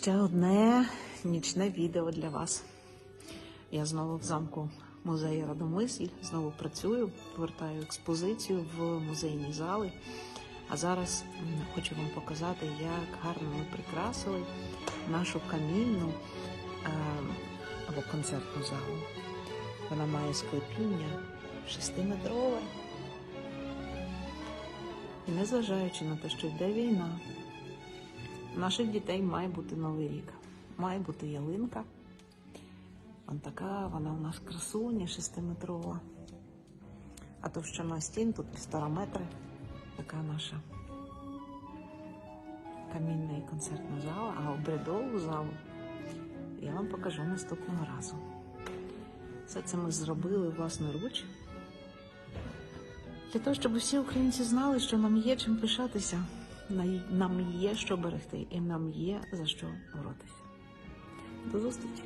ще одне нічне відео для вас. Я знову в замку музею Радомисль, знову працюю, повертаю експозицію в музейні зали. А зараз хочу вам показати, як гарно ми прикрасили нашу камінну е, або концертну залу. Вона має склепіння шестиметрове. І незважаючи на те, що йде війна, наших дітей має бути новий рік, має бути ялинка. Вон така, вона у нас красуня шестиметрова. А товщина стін тут півтора метри. Така наша камінна і концертна зала, а обрядову залу я вам покажу наступного разу. Все це ми зробили власноруч. Для того, щоб всі українці знали, що нам є чим пишатися, нам є що берегти, і нам є за що боротися. До зустрічі!